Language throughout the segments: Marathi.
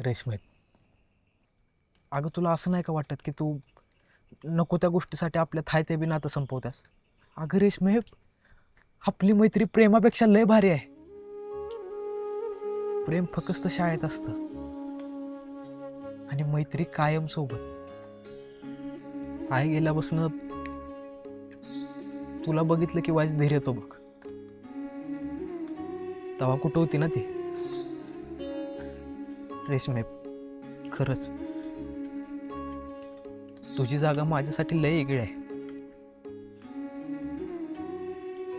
रेशमे. अगं तुला असं नाही का वाटत की तू नको त्या गोष्टीसाठी आपल्या थाय ते बी नातं संपवत्यास? अगं रेशमे आपली मैत्री प्रेमापेक्षा लय भारी आहे. प्रेम फक्त शाळेत असतं. आणि मैत्री कायम सोबत. आई गेल्यापासून तुला बघितलं की वाईस धैर्य येतो बघ. तवा कुठं होती ना ती? रेशमे खरंच. तुझी जागा माझ्यासाठी लय वेगळी आहे.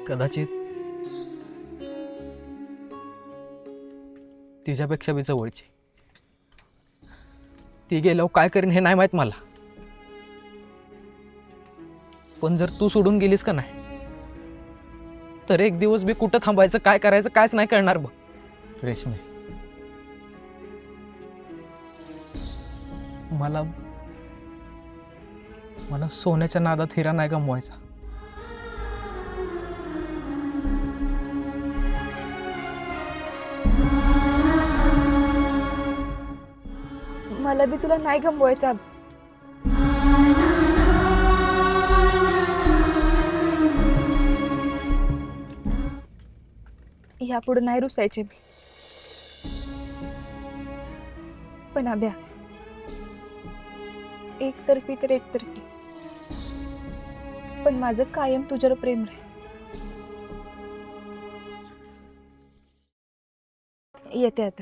कदाचित तिच्यापेक्षा बी जवळची. ती गेल्यावर काय करीन हे नाही माहीत मला. पण जर तू सोडून गेलीस का नाही तर एक दिवस बी कुठं थांबायचं काय करायचं कायच नाही करणार बघ. रेशमे. मला मला सोन्याच्या नादात हिरा नाही गमवायचा. मला बी तुला नाही गमवायचा. यापुढे नाही रुसायचे मी. पण अभ्या एकतर्फी तर एकतर्फी. पण माझं कायम तुझ्यावर प्रेम रे येते आता.